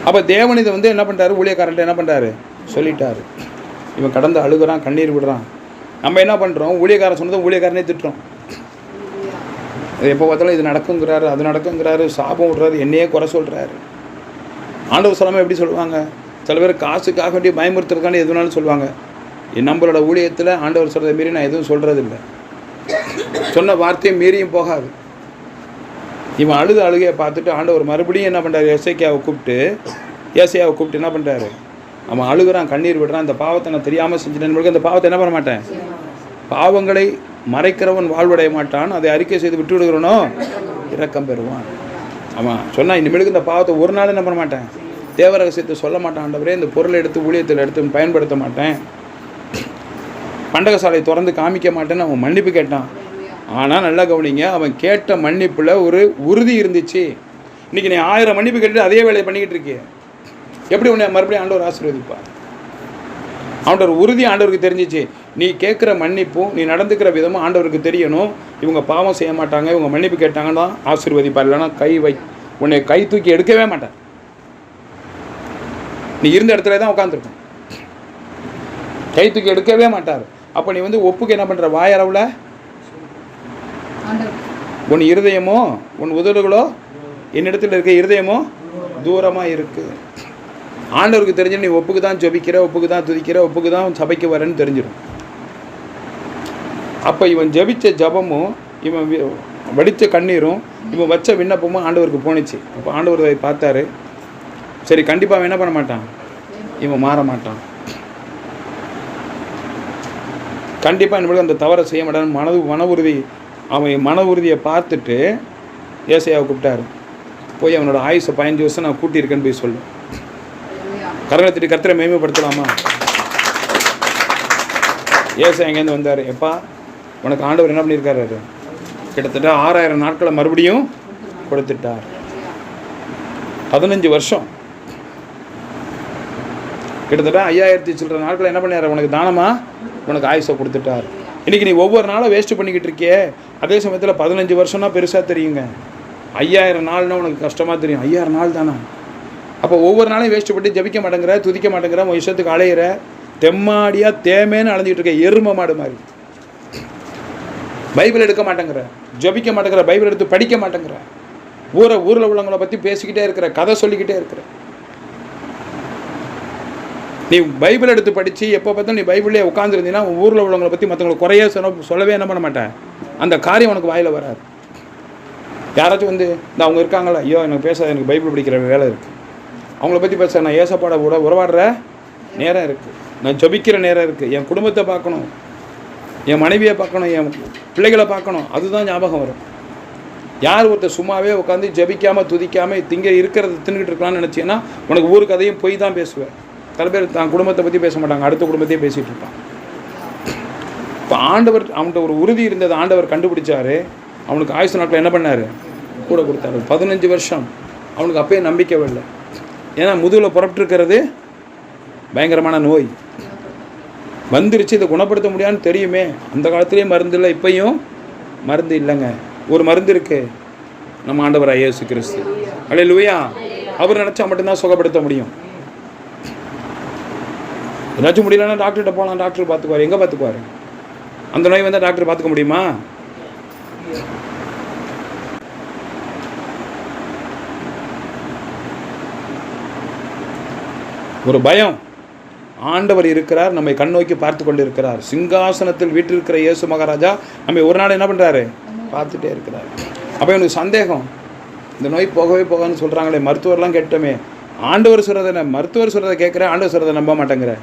அப்போ தேவன் இதை வந்து என்ன பண்ணுறாரு ஊழியக்காரன்ட்ட என்ன பண்ணுறாரு சொல்லிட்டாரு. இவன் கடந்து அழுகுறான் கண்ணீர் விடுறான். நம்ம என்ன பண்ணுறோம் ஊழியக்காரன் சொன்னதும் ஊழியக்காரனே திட்டுறோம். இது எப்போ பார்த்தாலும் இது நடக்குங்கிறாரு அது நடக்குங்கிறாரு சாபம் விடுறாரு என்னையே குறை சொல்கிறாரு ஆண்டவர் சொல்லாமல் எப்படி சொல்லுவாங்க? சில பேர் காசுக்காக வேண்டிய பயமுறுத்துறதுக்காண்டி எதுனாலும் சொல்லுவாங்க. நம்மளோட ஊழியத்தில் ஆண்டவர் சொல்கிறத மீறி நான் எதுவும் சொல்கிறது இல்லை சொன்ன வார்த்தையை மீறியும் போகாது. இவன் அழுது அழுகையை பார்த்துட்டு ஆண்டவர் மறுபடியும் என்ன பண்ணுறாரு எஸ்ஐக்கியாவை கூப்பிட்டு ஏசையாவை கூப்பிட்டு என்ன பண்ணுறாரு அவன் அழுகுறான் கண்ணீர் விடுறான். அந்த பாவத்தை நான் தெரியாமல் செஞ்சுட்டேன். அந்த பாவத்தை என்ன பண்ண மாட்டேன்? பாவங்களை மறைக்கிறவன் வாழ்வடைய மாட்டான். அதை அறிக்கை செய்து விட்டு விடுகிறவனோ? இரக்கம் பெறுவான். ஆமாம் சொன்னால் இனிமேலுக்கு இந்த பாவத்தை ஒரு நாள் என்ன பண்ண மாட்டேன்? தேவ ரகசியத்தை சொல்ல மாட்டான் ஆண்டவரே. இந்த பொருளை எடுத்து ஊழியத்தில் எடுத்து பயன்படுத்த மாட்டேன். பண்டகசாலை திறந்து காமிக்க மாட்டேன்னு அவன் மன்னிப்பு கேட்டான். ஆனால் நல்லா கவனிங்க அவன் கேட்ட மன்னிப்பில் ஒரு உறுதி இருந்துச்சு. இன்னைக்கு நீ ஆயிரம் மன்னிப்பு கேட்டுட்டு அதே வேலையை பண்ணிக்கிட்டு இருக்கிய. எப்படி உன்னை மறுபடியும் ஆண்டவர் ஆசீர்வதிப்பா ஆண்டவர் உறுதி ஆண்டவருக்கு தெரிஞ்சிச்சு. நீ கேட்குற மன்னிப்பும் நீ நடந்துக்கிற விதமும் ஆண்டவருக்கு தெரியணும். இவங்க பாவம் செய்ய மாட்டாங்க இவங்க மன்னிப்பு கேட்டாங்கன்னா ஆசீர்வதிப்பார். இல்லைன்னா கை வை உன்னை கை தூக்கி எடுக்கவே மாட்டார். நீ இருந்த இடத்துல தான் உட்காந்துருக்கும் கை தூக்கி எடுக்கவே மாட்டார். அப்போ நீ வந்து ஒப்புக்கு என்ன பண்ணுற வாயளவில் உன் இருதயமோ உன் உதடுகளோ என்னிடத்தில் இருக்க இருதயமோ தூரமாக இருக்கு. ஆண்டவருக்கு தெரிஞ்சு நீ ஒப்புக்கு தான் ஜெபிக்கிற ஒப்புக்கு தான் துதிக்கிற ஒப்புக்கு தான் சபைக்கு வரேன்னு தெரிஞ்சிடும். அப்போ இவன் ஜெபிச்ச ஜபமும் இவன் வடித்த கண்ணீரும் இவன் வச்ச விண்ணப்பமும் ஆண்டவருக்கு போணுச்சு. அப்போ ஆண்டவர் அதை பார்த்தாரு. சரி கண்டிப்பாக அவன் என்ன பண்ண மாட்டான்? இவன் மாற மாட்டான். கண்டிப்பாக இனிமேல் அந்த தவறை செய்ய மாட்டான். மன மன உறுதி அவன் மன உறுதியை பார்த்துட்டு ஏசையாவை கூப்பிட்டாரு. போய் அவனோட ஆயுசை பதினஞ்சு வருஷம் நான் கூட்டியிருக்கேன்னு போய் சொல்லு. கரங்களை தட்டி மேம்படுத்தலாமா ஏசை எங்கேருந்து வந்தார்? எப்பா உனக்கு ஆண்டவர் என்ன பண்ணியிருக்காரு? கிட்டத்தட்ட ஆறாயிரம் நாட்களை மறுபடியும் கொடுத்துட்டார். பதினஞ்சு வருஷம். கிட்டத்தட்ட ஐயாயிரத்தி சில்லற நாட்களை என்ன பண்ணியார்? உனக்கு தானமா? உனக்கு ஆயுசை கொடுத்துட்டார். இன்றைக்கி நீ ஒவ்வொரு நாளும் வேஸ்ட் பண்ணிக்கிட்டு இருக்கியே. அதே சமயத்தில் பதினஞ்சு வருஷம்னா பெருசாக தெரியுங்க. ஐயாயிரம் நாள்னா உனக்கு கஷ்டமாக தெரியும். ஐயாயிரம் நாள் தானே? அப்போ ஒவ்வொரு நாளையும் வேஸ்ட் பண்ணி ஜபிக்க மாட்டேங்கிற துதிக்க மாட்டேங்கிற உன் இஷ்டத்துக்கு அலையிற தெம்மாடியாக தேமேன்னு அலைஞ்சிட்டு இருக்க எரும மாடு மாதிரி. பைபிள் எடுக்க மாட்டேங்கிற ஜபிக்க மாட்டேங்கிற பைபிள் எடுத்து படிக்க மாட்டேங்கிற ஊரை ஊரில் உள்ளவங்களை பற்றி பேசிக்கிட்டே இருக்கிற கதை சொல்லிக்கிட்டே இருக்கிற. நீ பைபிள் எடுத்து படித்து எப்போ பார்த்தாலும் நீ பைபிளே உட்காந்துருந்தீங்கன்னா ஊரில் உள்ளவங்களை பற்றி மற்றவங்களை குறைய சொல்ல சொல்லவே என்ன பண்ண மாட்டேன். அந்த காரியம் உனக்கு வாயில் வராது. யாராச்சும் வந்து இந்த அவங்க இருக்காங்களா? ஐயோ எனக்கு பேசாத எனக்கு பைபிள் படிக்கிற வேலை இருக்குது அவங்கள பற்றி பேச நான் ஏசப்பாட உட உறவாடுற நேரம் இருக்குது நான் ஜபிக்கிற நேரம் இருக்குது என் குடும்பத்தை பார்க்கணும். என் மனைவியை பார்க்கணும். என் பிள்ளைகளை பார்க்கணும். அதுதான் ஞாபகம் வரும். யார் ஒருத்தர் சும்மாவே உட்காந்து ஜபிக்காமல் துதிக்காமல் திங்க இருக்கிறத தின்னுக்கிட்டு இருக்கலாம்னு நினச்சிங்கன்னா உனக்கு ஊருக்கு அதையும் போய் தான் பேசுவேன். சில பேர் தான் குடும்பத்தை பற்றி பேச மாட்டாங்க. அடுத்த குடும்பத்தையே பேசிகிட்டு இருப்பான். இப்போ ஆண்டவர் அவன்கிட்ட ஒரு உறுதி இருந்தது ஆண்டவர் கண்டுபிடிச்சாரு. அவனுக்கு ஆயுசு நாட்கள் என்ன பண்ணார்? கூட கொடுத்தாரு. பதினஞ்சு வருஷம். அவனுக்கு அப்பயே நம்பிக்கை வரல. ஏன்னா முதுகில் புறப்பட்டுருக்கிறது பயங்கரமான நோய். வந்துருச்சு இதை குணப்படுத்த முடியாதுன்னு தெரியுமே. அந்த காலத்துலேயே மருந்து இல்லை இப்பையும் மருந்து இல்லைங்க. ஒரு மருந்து இருக்குது நம்ம ஆண்டவர் இயேசு கிறிஸ்து. அலே லுவையா அவர் நினச்சா மட்டும்தான் சுகப்படுத்த முடியும். ஏதாச்சும் முடியலன்னா டாக்டர்கிட்ட போகலாம் டாக்டர் பார்த்துக்குவார் எங்கே பார்த்துக்குவார் அந்த நோய் வந்தால் டாக்டர் பார்த்துக்க முடியுமா? ஒரு பயம். ஆண்டவர் இருக்கிறார் நம்மை கண் நோக்கி பார்த்து கொண்டு இருக்கிறார் சிங்காசனத்தில் வீட்டிருக்கிற இயேசு மகாராஜா நம்மை ஒரு நாள் என்ன பண்ணுறாரு பார்த்துட்டே இருக்கிறார். அப்போ எனக்கு சந்தேகம். இந்த நோய் போகவே போகான்னு சொல்கிறாங்களே மருத்துவர்லாம் கேட்டோமே. ஆண்டவர் சொல்கிறத மருத்துவர் சொல்கிறத கேட்குறேன் ஆண்டவர் சொல்கிறத நம்ப மாட்டேங்கிறேன்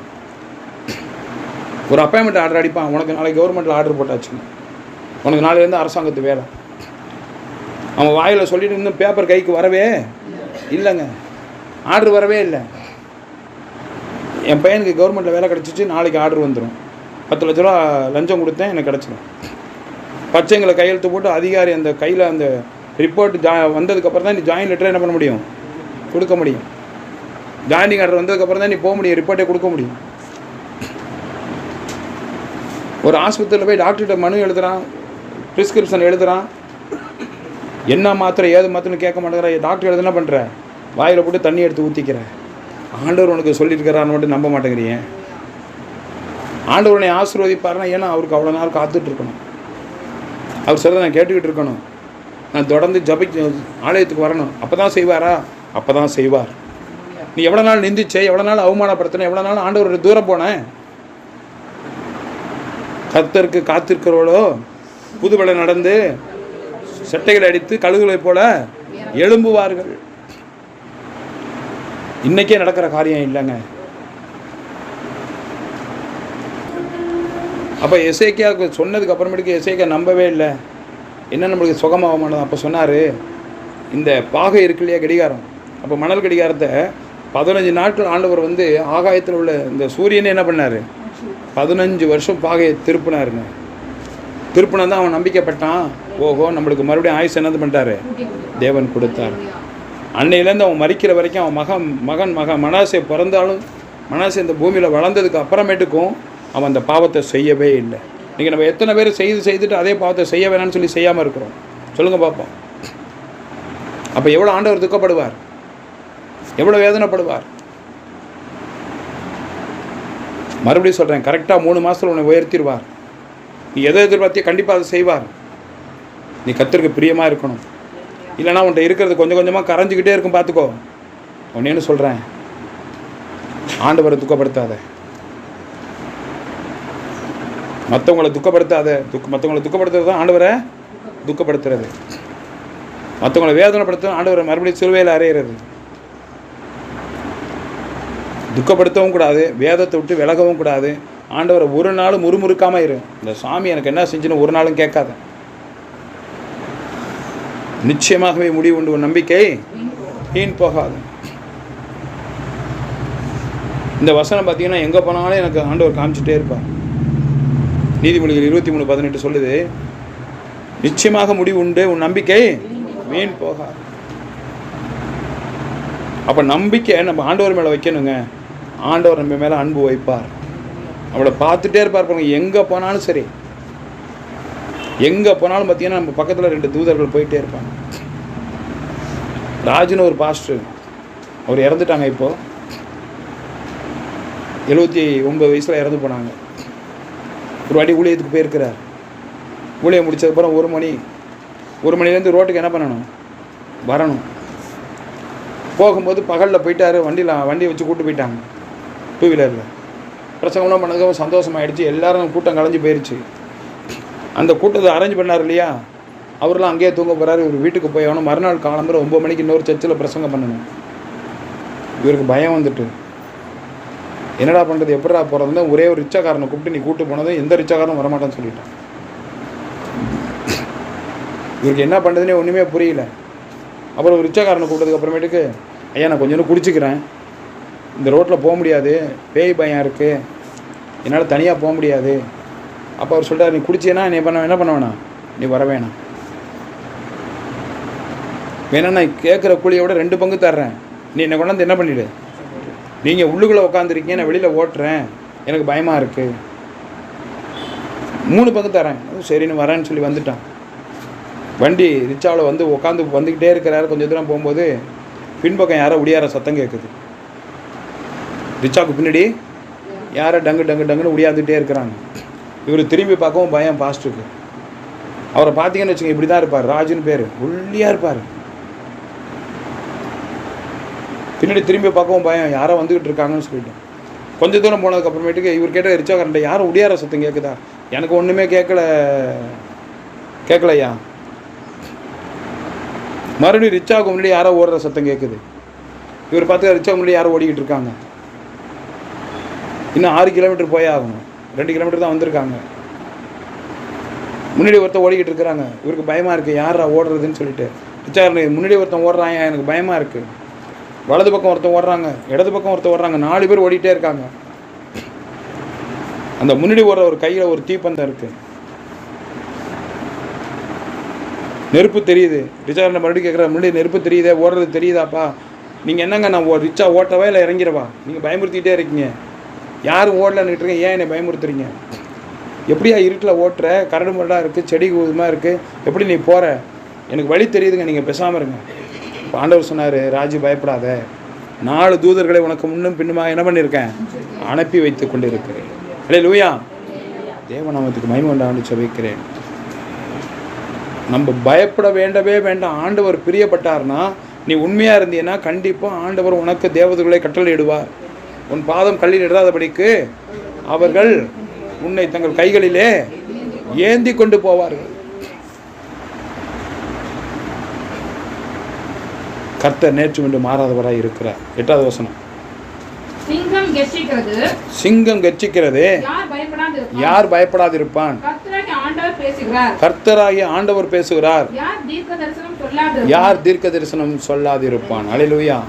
ஒரு அப்பாயின்மெண்ட் ஆர்டர் அடிப்பான். உனக்கு நாளைக்கு கவர்மெண்ட்டில் ஆர்டர் போட்டாச்சுங்க. உனக்கு நாளையிலேருந்து அரசாங்கத்து வேலை. அவன் வாயில் சொல்லிட்டு இருந்தும் பேப்பர் கைக்கு வரவே இல்லைங்க. ஆர்டர் வரவே இல்லை. என் பையனுக்கு கவர்மெண்ட்டில் வேலை கிடச்சிச்சு நாளைக்கு ஆர்டர் வந்துடும் பத்து லட்ச ரூபா லஞ்சம் கொடுத்தேன் எனக்கு கிடச்சிடும் பச்சைங்களை கையெழுத்து போட்டு அதிகாரி அந்த கையில் அந்த ரிப்போர்ட் ஜா வந்ததுக்கப்புறம் தான் நீ ஜாயின் லெட்டர் என்ன பண்ண முடியும்? கொடுக்க முடியும். ஜாயினிங் ஆர்டர் வந்ததுக்கப்புறம் தான் நீ போக முடியும் ரிப்போர்ட்டே கொடுக்க முடியும். ஒரு ஆஸ்பத்திரியில் போய் டாக்டர்கிட்ட மனு எழுதுகிறான் ப்ரிஸ்கிரிப்ஷன் எழுதுகிறான் என்ன மாத்திரை ஏது மாத்திரைன்னு கேட்க மாட்டேங்கிற. டாக்டர் எழுது என்ன பண்ணுற வாயில் போட்டு தண்ணி எடுத்து ஊற்றிக்கிற ஆண்டவர் உனக்கு சொல்லியிருக்கிறான்னு மட்டும் நம்ப மாட்டேங்கிறீங்க ஆண்டவர் ஆசீர்வதிப்பார்னா ஆசீர்வதிப்பாருன்னா ஏன்னா அவருக்கு அவ்வளோ நாள் காத்துட்டு இருக்கணும். அவர் சொல்ல நான் கேட்டுக்கிட்டு இருக்கணும். நான் தொடர்ந்து ஜபி ஆலயத்துக்கு வரணும். அப்போ தான் செய்வாரா? அப்போ தான் செய்வார். நீ எவ்வளோ நாள் நிந்திச்சே எவ்வளோ நாள் அவமானப்படுத்தின எவ்வளோ நாள் ஆண்டவர்கிட்ட தூரம் போனேன் கர்த்தருக்கு காத்திருக்கிறவளோ புதுவெளை நடந்து செட்டைகளை அடித்து கழுகுகளைப் போல எழும்புவார்கள். இன்னைக்கே நடக்கிற காரியம் இல்லைங்க. அப்போ எசேக்கியாவுக்கு சொன்னதுக்கு அப்புறமேட்டுக்கு எசேக்கியா நம்பவே இல்லை. என்ன நம்மளுக்கு சுகமாக மாட்டோம் அப்போ சொன்னார். இந்த பாகை இருக்கு இல்லையா கடிகாரம். அப்போ மணல் கடிகாரத்தை பதினஞ்சு நாட்கள் ஆண்டவர் வந்து ஆகாயத்தில் உள்ள இந்த சூரியனை என்ன பண்ணார்? பதினஞ்சு வருஷம் பாகையை திருப்பினாருங்க. திருப்பினா தான் அவன் நம்பிக்கைப்பட்டான். ஓஹோ நம்மளுக்கு மறுபடியும் ஆயுசு என்னது பண்ணிட்டாரு? தேவன் கொடுத்தார். அன்னையிலேருந்து அவன் மறிக்கிற வரைக்கும் அவன் மகன் மகன் மகன் மனாசை பிறந்தாலும் மனாசை இந்த பூமியில் வளர்ந்ததுக்கு அப்புறமேட்டுக்கும் அவன் அந்த பாவத்தை செய்யவே இல்லை. இன்றைக்கி நம்ம எத்தனை பேர் செய்து செய்துட்டு அதே பாவத்தை செய்ய வேணாம்னு சொல்லி செய்யாமல் இருக்கிறோம். சொல்லுங்கள் பார்ப்போம் அப்போ எவ்வளோ ஆண்டவர் துக்கப்படுவார்? எவ்வளோ வேதனைப்படுவார்? மறுபடியும் சொல்கிறேன் கரெக்டாக மூணு மாதத்தில் உன்னை உயர்த்திடுவார். நீ எதை எதிர்பார்த்தியோ கண்டிப்பாக அதை செய்வார். நீ கத்திற்கு பிரியமாக இருக்கணும். இல்லைனா உன்ட்ட இருக்கிறது கொஞ்சம் கொஞ்சமாக கரைஞ்சிக்கிட்டே இருக்கும் பார்த்துக்கோ. ஒன்னேன்னு சொல்கிறேன் ஆண்டவரை துக்கப்படுத்தாத. மற்றவங்களை துக்கப்படுத்தாத. துக்க மற்றவங்களை துக்கப்படுத்துறது தான் ஆண்டவரை துக்கப்படுத்துறது. மற்றவங்களை வேதனைப்படுத்தும் ஆண்டவரை மறுபடியும் சிலுவையில் அறையிறது. துக்கப்படுத்தவும் கூடாது வேதத்தை விட்டு விலகவும் கூடாது. ஆண்டவரை ஒரு நாளும் முறுமுறுக்காமல் இரு. இந்த சாமி எனக்கு என்ன செஞ்சுன்னு ஒரு நாளும் கேட்காத. நிச்சயமாகவே முடிவு உண்டு. உன் நம்பிக்கை வீண் போகாது. இந்த வசனம் பார்த்தீங்கன்னா எங்கே போனாலும் எனக்கு ஆண்டவர் காமிச்சிட்டே இருப்பார். நீதிமொழிகள் இருபத்தி மூணு பதினெட்டு சொல்லுது நிச்சயமாக முடிவு உண்டு. உன் நம்பிக்கை வீண் போகாது. அப்போ நம்பிக்கை நம்ம ஆண்டவர் மேலே வைக்கணுங்க. ஆண்டவர் நம்ம மேலே அன்பு வைப்பார். அவளை பார்த்துட்டே இருப்பார் பாருங்க எங்கே போனாலும் சரி. எங்கே போனாலும் பார்த்தீங்கன்னா நம்ம பக்கத்தில் ரெண்டு தூதர்கள் போயிட்டே இருப்பாங்க. ராஜுன்னு ஒரு பாஸ்டர் அவர் இறந்துட்டாங்க இப்போது எழுபத்தி ஒன்பது வயசில் இறந்து போனாங்க. ஒரு வாட்டி ஊழியத்துக்கு போயிருக்கிறார். ஊழியம் முடிச்சதுக்கப்புறம் ஒரு மணி ஒரு மணிலேருந்து ரோட்டுக்கு என்ன பண்ணணும்? வரணும். போகும்போது பகலில் போயிட்டார் வண்டியில் வண்டியை வச்சு கூப்பிட்டு போயிட்டாங்க. டூ வீலரில் பிரசங்கம்லாம் பண்ணதுக்கு சந்தோஷமாயிடுச்சு. எல்லாரும் கூட்டம் கலைஞ்சு போயிடுச்சு அந்த கூட்டத்தை அரேஞ்ச் பண்ணார் இல்லையா? அவரெல்லாம் அங்கேயே தூங்க போகிறாரு இவர் வீட்டுக்கு போய் ஆகணும் மறுநாள் காலம்புற ஒம்பது மணிக்கு இன்னொரு சர்ச்சில் பிரசங்கம் பண்ணணும். இவருக்கு பயம் வந்துட்டு. என்னடா பண்ணுறது எப்படிடா போகிறதுன்னு ஒரே ஒரு ரிச்சக்காரனை கூப்பிட்டு நீ கூட்டு போனதும் எந்த ரிச்சக்காரனும் வரமாட்டான்னு சொல்லிட்டான். இவருக்கு என்ன பண்ணுறதுனே ஒன்றுமே புரியல. அப்புறம் ஒரு ரிச்சாக்காரனை கூப்பிட்டதுக்கு அப்புறமேட்டுக்கு ஐயா நான் கொஞ்சம் குடிச்சிக்கிறேன். இந்த ரோட்டில் போக முடியாது. பேய் பயம் இருக்குது என்னால் தனியாக போக முடியாது. அப்போ அவர் சொல்கிறார் நீ குடிச்சேன்னா நீ பண்ண என்ன பண்ண வேணாம் நீ வர வேணாம் வேணா நான் கேட்குற கூலியோட ரெண்டு பங்கு தர்றேன். நீ என்னை கொண்டாந்து என்ன பண்ணிவிடு நீங்கள் உள்ளுக்குள்ளே உட்காந்துருக்கீங்க நான் வெளியில் ஓட்டுறேன். எனக்கு பயமாக இருக்குது மூணு பங்கு தரேன் சரின்னு வரேன்னு சொல்லி வந்துட்டான். வண்டி ரிச்சாவில் வந்து உட்காந்து வந்துக்கிட்டே இருக்கிறாரு. கொஞ்சம் தூரம் போகும்போது பின்பக்கம் யாரோ உடியார சத்தம் கேட்குது. ரிச்சாவுக்கு பின்னாடி யாரோ டங்கு டங்கு டங்குன்னு ஒடியாந்துகிட்டே இருக்கிறாங்க. இவர் திரும்பி பார்க்கவும் பயம் பாஸ்ட்டுக்கு அவரை பார்த்தீங்கன்னு வச்சுங்க இப்படி தான் இருப்பார். ராஜுன்னு பேர். ஒல்லியாக இருப்பார். பின்னாடி திரும்பி பார்க்கவும் பயம். யாரோ வந்துக்கிட்டு இருக்காங்கன்னு சொல்லிட்டு. கொஞ்ச தூரம் போனதுக்கு அப்புறமேட்டுக்கு இவர் கேட்ட ரிச்சாக்காரன்ட்ட யாரும் உடையார சத்தம் கேட்குதா எனக்கு ஒன்றுமே கேட்கல கேட்கலையா மறுபடியும் ரிச்சாவுக்கு முன்னாடி யாரோ ஓடுற சத்தம் கேட்குது இவர் பார்த்து ரிச்சா முன்னாடி யாரோ ஓடிக்கிட்டு இருக்காங்க. இன்னும் ஆறு கிலோமீட்டர் போயே ஆகணும். ரெண்டு கிலோமீட்டர் தான் வந்திருக்காங்க. முன்னாடி ஒருத்தன் ஓடிக்கிட்டு இருக்கிறாங்க. இவருக்கு பயமாக இருக்குது யாரா ஓடுறதுன்னு சொல்லிட்டு. ரிச்சார் முன்னாடி ஒருத்தன் ஓடுறான் எனக்கு பயமாக இருக்குது வலது பக்கம் ஒருத்தன் ஓடுறாங்க இடது பக்கம் ஒருத்தன் ஓடுறாங்க நாலு பேர் ஓடிட்டே இருக்காங்க. அந்த முன்னாடி ஓடுற ஒரு கையில் ஒரு தீப்பந்தம் இருக்குது நெருப்பு தெரியுது. ரிச்சார்ட் மறுபடியும் கேட்குற முன்னாடி நெருப்பு தெரியுதே ஓடுறது தெரியுதாப்பா? நீங்கள் என்னங்க நான் ஓ ரிச்சா ஓட்டவா இல்லை இறங்கிடவா? நீங்கள் பயமுறுத்திக்கிட்டே இருக்கீங்க. யாரும் ஓடலன்னு ஏன் என்னை பயமுறுத்துறீங்க? எப்படியா இருட்டில் ஓட்டுற? கரடு முரடாக இருக்குது செடி கூதுமாக இருக்குது எப்படி நீ போகிற எனக்கு வழி தெரியுதுங்க நீங்கள் பேசாமல் இருங்க. பாண்டவர் ஆண்டவர் சொன்னார் ராஜு பயப்படாத. நாலு தூதர்களை உனக்கு முன்னும் பின்னுமா என்ன பண்ணியிருக்கேன்? அனுப்பி வைத்து கொண்டு இருக்கிறேன் அலே லூயா தேவநாமத்துக்கு மகிமை உண்டாண்டு சொல்லிக்கிறேன் நம்ம பயப்பட வேண்டவே வேண்டாம். ஆண்டவர் பிரியப்பட்டார்னா நீ உண்மையாக இருந்தீன்னா கண்டிப்பாக ஆண்டவர் உனக்கு தேவதைகளை கட்டளையிடுவார். உன் பாதம் கல்லில் இடாதபடிக்கு அவர்கள் உன்னை தங்கள் கைகளிலே ஏந்தி கொண்டு போவார்கள். கர்த்தர் நேற்று மீண்டும் மாறாதவராய் இருக்கிறார். எட்டாவது வசனம். சிங்கம் கர்ச்சிக்கிறது யார் பயப்படாதிருப்பான்? கர்த்தராகிய ஆண்டவர் பேசுகிறார். கர்த்தராகிய ஆண்டவர் பேசுகிறார். யார் தீர்க்க தரிசனம் சொல்லாது யார் தீர்க்க தரிசனம் சொல்லாதிருப்பான்? அலையிலுயா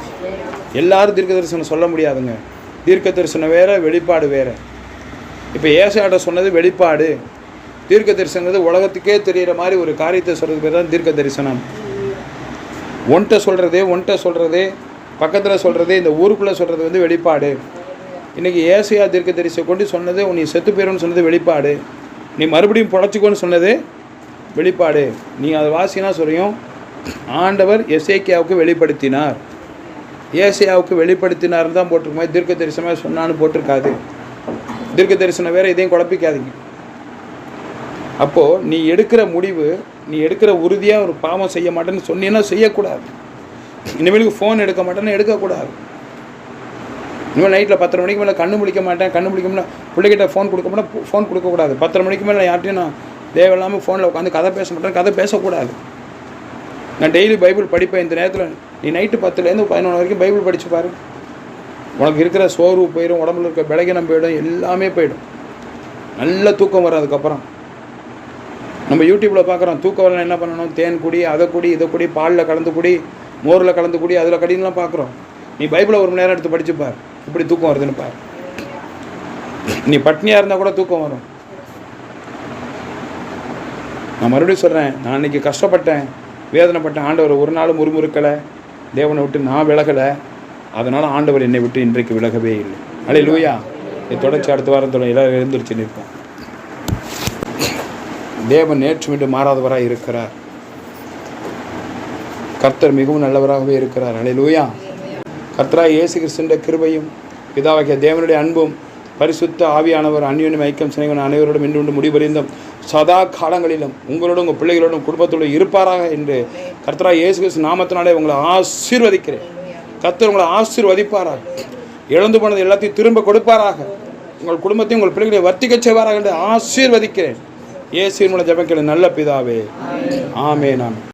எல்லாரும் தீர்க்க தரிசனம் சொல்ல முடியாதுங்க. தீர்க்க தரிசனம் வேறு வெளிப்பாடு வேற. இப்போ ஏசாட்ட சொன்னது வெளிப்பாடு. தீர்க்க தரிசனங்கிறது உலகத்துக்கே தெரிகிற மாதிரி ஒரு காரியத்தை சொல்கிறது பேர் தான் தீர்க்க தரிசனம் ஒன்ட்ட சொல்கிறது ஒன்ட்ட சொல்கிறது பக்கத்தில் சொல்கிறது இந்த ஊருக்குள்ளே சொல்கிறது வந்து வெளிப்பாடு. இன்றைக்கி ஏசையா தீர்க்க தரிசனம் கொண்டு சொன்னது உன்னை செத்து போயிடும்னு சொன்னது வெளிப்பாடு. நீ மறுபடியும் பொழைச்சிக்கோன்னு சொன்னது வெளிப்பாடு. நீ அதை வாசினா சொல்லியும் ஆண்டவர் எசேக்கியாவுக்கு வெளிப்படுத்தினார். ஏசியாவுக்கு வெளிப்படுத்தினார்னு தான் போட்டிருக்கோம் தீர்க்க தரிசனமாக சொன்னான்னு போட்டிருக்காது. தீர்க்க தரிசனம் வேறு இதையும் குழப்பிக்காதீங்க. அப்போது நீ எடுக்கிற முடிவு நீ எடுக்கிற உறுதியாக ஒரு பாவம் செய்ய மாட்டேன்னு சொன்னீங்கன்னா செய்யக்கூடாது. இனிமேலுக்கு ஃபோன் எடுக்க மாட்டேன்னு எடுக்கக்கூடாது. இனிமேல் நைட்டில் பத்தரை மணிக்கு மேலே கண்ணு முடிக்க மாட்டேன் கண்ணு முடிக்க முடியல பிள்ளைகிட்ட ஃபோன் கொடுக்க மாட்டேன் ஃபோன் கொடுக்கக்கூடாது. பத்தரை மணிக்கு மேலே யார்ட்டையும் நான் தேவையில்லாமல் ஃபோனில் உட்காந்து கதை பேச மாட்டேன் கதை பேசக்கூடாது. நான் டெய்லி பைபிள் படிப்பேன். இந்த நேரத்தில் நீ நைட்டு பத்துலேருந்து பதினொன்று வரைக்கும் பைபிள் படிச்சு பாரு. உனக்கு இருக்கிற சோர்வு போயிடும் உடம்புல இருக்க பலகீனம் போயிடும் எல்லாமே போயிடும். நல்ல தூக்கம் வரும் அதுக்கப்புறம் நம்ம யூடியூப்பில் பார்க்குறோம் தூக்கம் வரலாம் என்ன பண்ணணும்? தேன் குடி அதை குடி இதை குடி பாலில் கலந்து குடி மோரில் கலந்து குடி அதில் கடின்லாம் பார்க்குறோம். நீ பைபிளை ஒரு மணி நேரம் எடுத்து படிச்சு பார். இப்படி தூக்கம் வருதுன்னு பார். நீ பட்னியாக இருந்தால் கூட தூக்கம் வரும். நான் மறுபடியும் சொல்கிறேன் நான் இன்னைக்கு கஷ்டப்பட்டேன். வேதனைப்பட்ட ஆண்டவர் ஒரு நாளும் முறுமுறுக்கலை தேவனை விட்டு நான் விலகலை. அதனால் ஆண்டவர் என்னை விட்டு இன்றைக்கு விலகவே இல்லை. அலே லூயா இதை தொடர்ச்சி அடுத்த வாரத்தோட எல்லாரும் எழுந்திருச்சு நிற்போம். தேவன் நேற்று மீண்டும் மாறாதவராக இருக்கிறார். கர்த்தர் மிகவும் நல்லவராகவே இருக்கிறார். அலே லூயா கர்த்தராக இயேசு கிறிஸ்துன்ற கிருபையும் பிதாவாகிய தேவனுடைய அன்பும் பரிசுத்த ஆவியானவர் அந்யோன்யம் ஐக்கியம் சினைவன் அனைவரோடும் இன்று உண்டு முடிவறிந்தும் சதா காலங்களிலும் உங்களோடும் உங்கள் பிள்ளைகளோடும் குடும்பத்தோடு இருப்பாராக என்று கர்த்தரா இயேசு நாமத்தினாலே உங்களை ஆசீர்வதிக்கிறேன். கர்த்தர் உங்களை ஆசீர்வதிப்பாராக. இழந்து போனது எல்லாத்தையும் திரும்ப கொடுப்பாராக. உங்கள் குடும்பத்தையும் உங்கள் பிள்ளைகளை வர்த்திக்க செய்வாராக என்று ஆசீர்வதிக்கிறேன். இயேசுவின் மூலம் ஜபக்கிற நல்ல பிதாவே. ஆமே நான்